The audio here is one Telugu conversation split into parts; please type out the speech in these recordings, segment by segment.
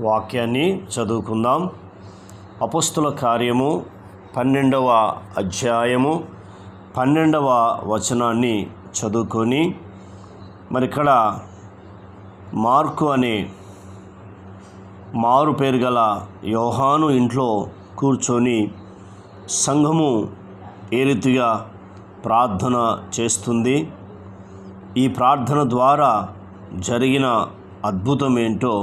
వాక్యాన్ని చదువుకుందాం. అపుస్తుల కార్యము పన్నెండవ అధ్యాయము పన్నెండవ వచనాన్ని చదువుకొని మరి ఇక్కడ మార్కు అనే మారు పేరు గల యోహాను ఇంట్లో కూర్చొని సంఘము ఏ రీతిగా ప్రార్థన చేస్తుంది ఈ ప్రార్థన ద్వారా జరిగిన అద్భుతం ఏంటో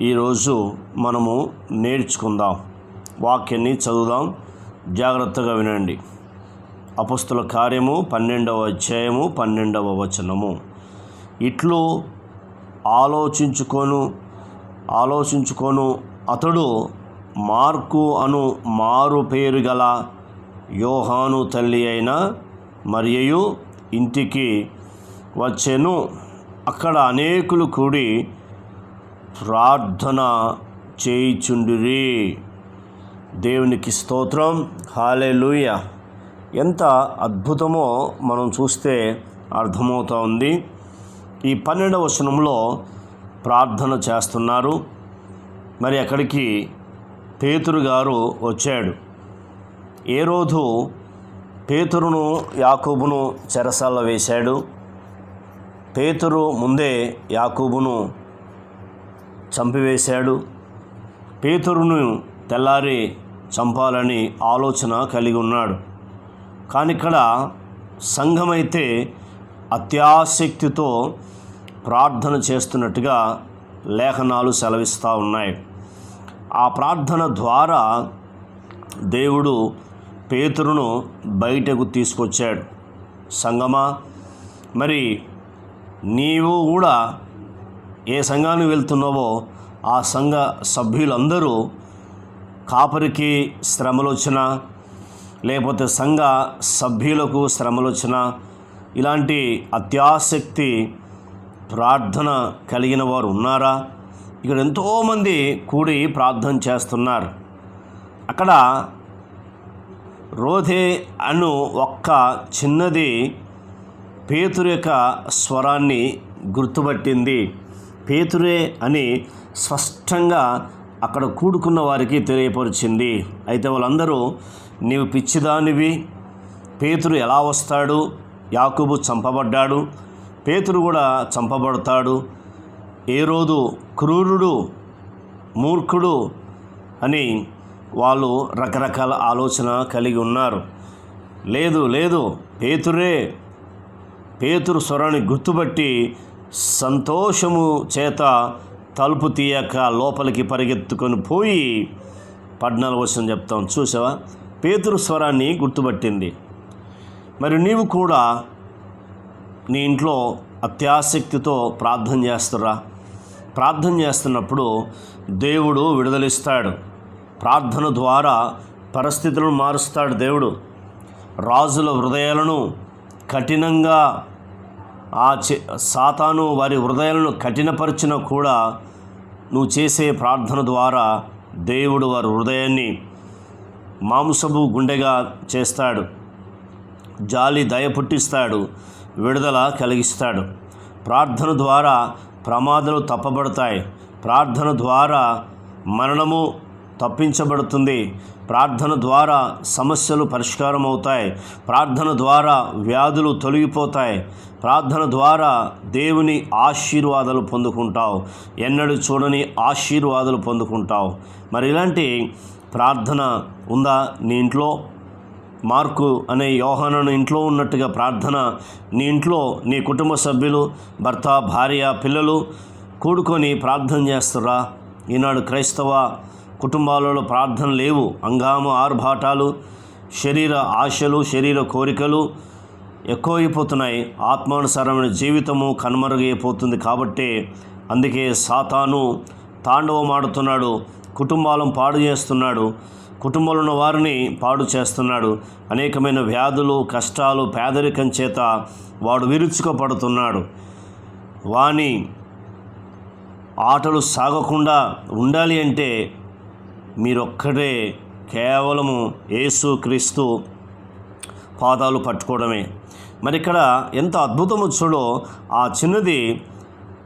ఈరోజు మనము నేర్చుకుందాం. వాక్యాన్ని చదువుదాం. జాగ్రత్తగా వినండి. అపస్తుల కార్యము పన్నెండవ అధ్యాయము పన్నెండవ వచనము. ఇట్లు ఆలోచించుకొను ఆలోచించుకొను అతడు మార్కు అను మారు పేరు గల యోహాను తల్లి అయిన మరియు ఇంటికి వచ్చెను. అక్కడ అనేకులు కూడి ప్రార్థన చేయిచుండిరి. దేవునికి స్తోత్రం. హాలెలూయ. ఎంత అద్భుతమో మనం చూస్తే అర్థమవుతా ఉంది. ఈ పన్నెండవ వచనంలో ప్రార్థన చేస్తున్నారు. మరి అక్కడికి పేతురు గారు వచ్చాడు. ఏ రోజు పేతురును యాకోబును చెరసాల వేశాడు? పేతురు ముందే యాకోబును చంపివేశాడు. పేతురును తెల్లారి చంపాలని ఆలోచన కలిగి ఉన్నాడు. కానీ ఇక్కడ సంఘమైతే అత్యాసక్తితో ప్రార్థన చేస్తున్నట్టుగా లేఖనాలు సెలవిస్తూ ఉన్నాయి. ఆ ప్రార్థన ద్వారా దేవుడు పేతురును బయటకు తీసుకొచ్చాడు. సంగమా మరి నీవు కూడా ఏ సంఘానికి వెళ్తున్నావో ఆ సంఘ సభ్యులందరూ కాపరికి శ్రమలు వచ్చినా లేకపోతే సంఘ సభ్యులకు శ్రమలు వచ్చినా ఇలాంటి అత్యాసక్తి ప్రార్థన కలిగిన వారు ఉన్నారా? ఇక్కడ ఎంతోమంది కూడి ప్రార్థన చేస్తున్నారు. అక్కడ రోధే అను ఒక్క చిన్నది పేతురు యొక్క స్వరాన్ని గుర్తుపట్టింది. పేతురే అని స్పష్టంగా అక్కడ కూడుకున్న వారికి తెలియపరిచింది. అయితే వాళ్ళందరూ నీవు పిచ్చిదానివి పేతురు ఎలా వస్తాడు? యాకుబు చంపబడ్డాడు పేతురు కూడా చంపబడతాడు. ఏ రోజు క్రూరుడు మూర్ఖుడు అని వాళ్ళు రకరకాల ఆలోచన కలిగి ఉన్నారు. లేదు లేదు పేతురే పేతురు స్వరాన్ని గుర్తుపట్టి సంతోషము చేత తలుపు తీయక లోపలికి పరిగెత్తుకొని పోయి పద్నాలుగు వచ్చిన చెప్తాం. చూసావా? పేతురు స్వరాన్ని గుర్తుపట్టింది. మరి నీవు కూడా నీ ఇంట్లో అత్యాసక్తితో ప్రార్థన చేస్తురా ప్రార్థన చేస్తున్నప్పుడు దేవుడు విడుదలిస్తాడు. ప్రార్థన ద్వారా పరిస్థితులను మారుస్తాడు దేవుడు. రాజుల హృదయాలను కఠినంగా ఆ సాతాను వారి హృదయాలను కఠినపరిచిన కూడా నువ్వు చేసే ప్రార్థన ద్వారా దేవుడు వారి హృదయాన్ని మాంసపు గుండెగా చేస్తాడు. జాలి దయ పుట్టిస్తాడు. విడుదల కలిగిస్తాడు. ప్రార్థన ద్వారా ప్రమాదాలు తప్పబడతాయి. ప్రార్థన ద్వారా మరణము తప్పించబడుతుంది. ప్రార్థన ద్వారా సమస్యలు పరిష్కారం అవుతాయి ప్రార్థన ద్వారా వ్యాధులు తొలగిపోతాయి. ప్రార్థన ద్వారా దేవుని ఆశీర్వాదాలు పొందుకుంటావు. ఎన్నడూ చూడని ఆశీర్వాదాలు పొందుకుంటావు. మరి ఇలాంటి ప్రార్థన ఉందా నీ ఇంట్లో? మార్కు అనే యోహానను ఇంట్లో ఉన్నట్టుగా ప్రార్థన నీ ఇంట్లో నీ కుటుంబ సభ్యులు భర్త భార్య పిల్లలు కూడుకొని ప్రార్థన చేస్తురా? ఈనాడు క్రైస్తవ కుటుంబాలలో ప్రార్థన లేవు. అంగాము ఆర్భాటాలు శరీర ఆశలు శరీర కోరికలు ఎక్కువైపోతున్నాయి. ఆత్మానుసారమైన జీవితము కనుమరుగైపోతుంది కాబట్టే అందుకే సాతాను తాండవమాడుతున్నాడు కుటుంబాలను పాడు చేస్తున్నాడు కుటుంబంలో ఉన్న వారిని పాడు చేస్తున్నాడు. అనేకమైన వ్యాధులు కష్టాలు పేదరికం చేత వాడు విరుచుకోపడుతున్నాడు. వాని ఆటలు సాగకుండా ఉండాలి అంటే మీరొక్కడే కేవలము యేసు క్రీస్తు పాదాలు పట్టుకోవడమే. మరి ఇక్కడ ఎంత అద్భుతం వచ్చాడో ఆ చిన్నది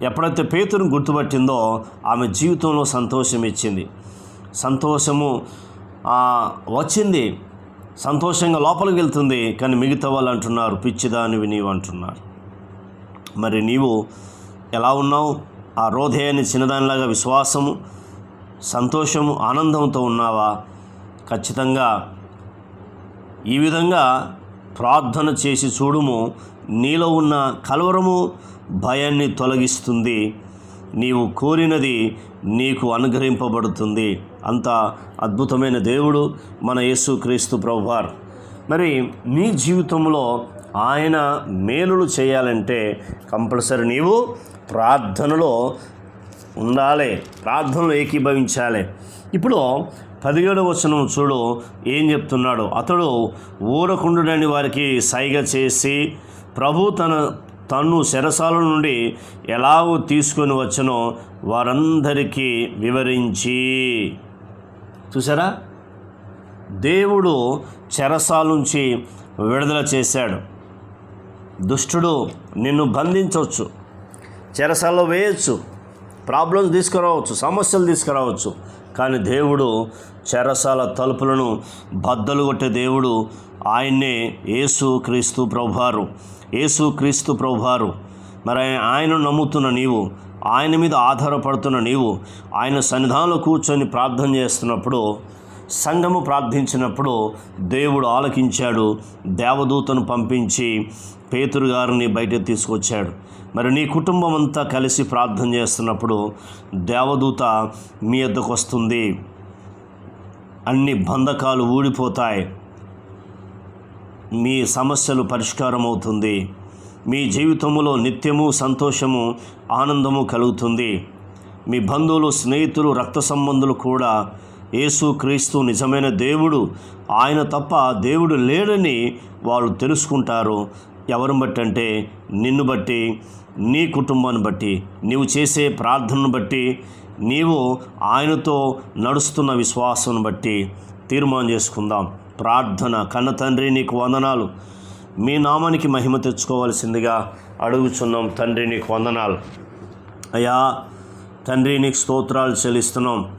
ఎప్పుడైతే పేతురుని గుర్తుపట్టిందో ఆమె జీవితంలో సంతోషం ఇచ్చింది. సంతోషము వచ్చింది. సంతోషంగా లోపలికి వెళ్తుంది కానీ మిగతా వాళ్ళు అంటున్నారు పిచ్చిదానివి నీవు అంటున్నారు. మరి నీవు ఎలా ఉన్నావు? ఆ రోధేయని చిన్నదానిలాగా విశ్వాసము సంతోషము ఆనందంతో ఉన్నావా? ఖచ్చితంగా. ఈ విధంగా ప్రార్థన చేసి చూడుము. నీలో ఉన్న కలవరము భయాన్ని తొలగిస్తుంది. నీవు కోరినది నీకు అనుగ్రహింపబడుతుంది. అంత అద్భుతమైన దేవుడు మన యేసుక్రీస్తు ప్రభువార్. మరి నీ జీవితంలో ఆయన మేలులు చేయాలంటే కంపల్సరీ నీవు ప్రార్థనలో ఉండాలి ప్రార్థనలో ఏకీభవించాలి. ఇప్పుడు పదిహేడు వచనం చూడు ఏం చెప్తున్నాడు? అతడు ఊరకుండుడని వారికి సైగ చేసి ప్రభు తన తన్ను శరసాల నుండి ఎలాగో తీసుకొని వచ్చనో వారందరికీ వివరించి. చూసారా? దేవుడు చెరసాల నుంచి విడుదల చేశాడు. దుష్టుడు నిన్ను బంధించవచ్చు చెరసాలలో వేయచ్చు ప్రాబ్లమ్స్ తీసుకురావచ్చు సమస్యలు తీసుకురావచ్చు. కానీ దేవుడు చెరసాల తలుపులను బద్దలు కొట్టే దేవుడు ఆయన్నే యేసు క్రీస్తు ప్రభువారు. యేసు క్రీస్తు ప్రభువారు. మరి ఆయన- ఆయనను నమ్ముతున్న నీవు ఆయన మీద ఆధారపడుతున్న నీవు ఆయన సన్నిధానంలో కూర్చొని ప్రార్థన చేస్తున్నప్పుడు సంఘము ప్రార్థించినప్పుడు దేవుడు ఆలకించాడు దేవదూతను పంపించి పేతురు గారిని బయటకు తీసుకొచ్చాడు. మరి నీ కుటుంబం అంతా కలిసి ప్రార్థన చేస్తున్నప్పుడు దేవదూత మీ వద్దకు వస్తుంది. అన్ని బంధకాలు ఊడిపోతాయి. మీ సమస్యలు పరిష్కారం అవుతుంది. మీ జీవితంలో నిత్యము సంతోషము ఆనందము కలుగుతుంది. మీ బంధువులు స్నేహితులు రక్త సంబంధులు కూడా యేసుక్రీస్తు నిజమైన దేవుడు. ఆయన తప్ప దేవుడు లేడని వాళ్ళు తెలుసుకుంటారు. ఎవరిని బట్టి అంటే నిన్ను బట్టి నీ కుటుంబాన్ని బట్టి నీవు చేసే ప్రార్థనను బట్టి నీవు ఆయనతో నడుస్తున్న విశ్వాసం బట్టి తీర్మానం చేసుకుందాం. ప్రార్థన కన్న తండ్రి నీకు వందనాలు. మీ నామానికి మహిమ తెచ్చుకోవాల్సిందిగా అడుగుచున్నాం తండ్రి నీకు వందనాలు. అయ్యా తండ్రి నీకు స్తోత్రాలు చెల్లిస్తున్నాం.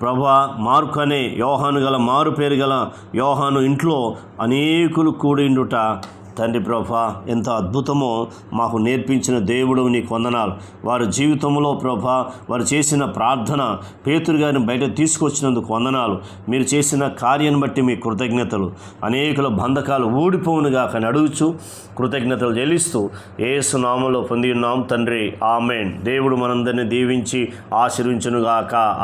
ప్రభా మార్కు అనే యోహాను గల మారు పేరు గల యోహాను ఇంట్లో అనేకులు కూడిండుట. తండ్రి ప్రభా ఎంత అద్భుతమో మాకు నేర్పించిన దేవుడు నీకు వందనాలు వారి జీవితంలో ప్రభా వారు చేసిన ప్రార్థన పేతురు గారిని బయట తీసుకొచ్చినందుకు వందనాలు. మీరు చేసిన కార్యాన్ని బట్టి మీ కృతజ్ఞతలు. అనేకుల బంధకాలు ఊడిపోవునుగా కానీ అడుగుచు కృతజ్ఞతలు చెల్లిస్తూ ఏసు నామంలో పొంది ఉన్నాం తండ్రి. ఆమెన్. దేవుడు మనందరినీ దీవించి ఆశీర్వించునుగాక.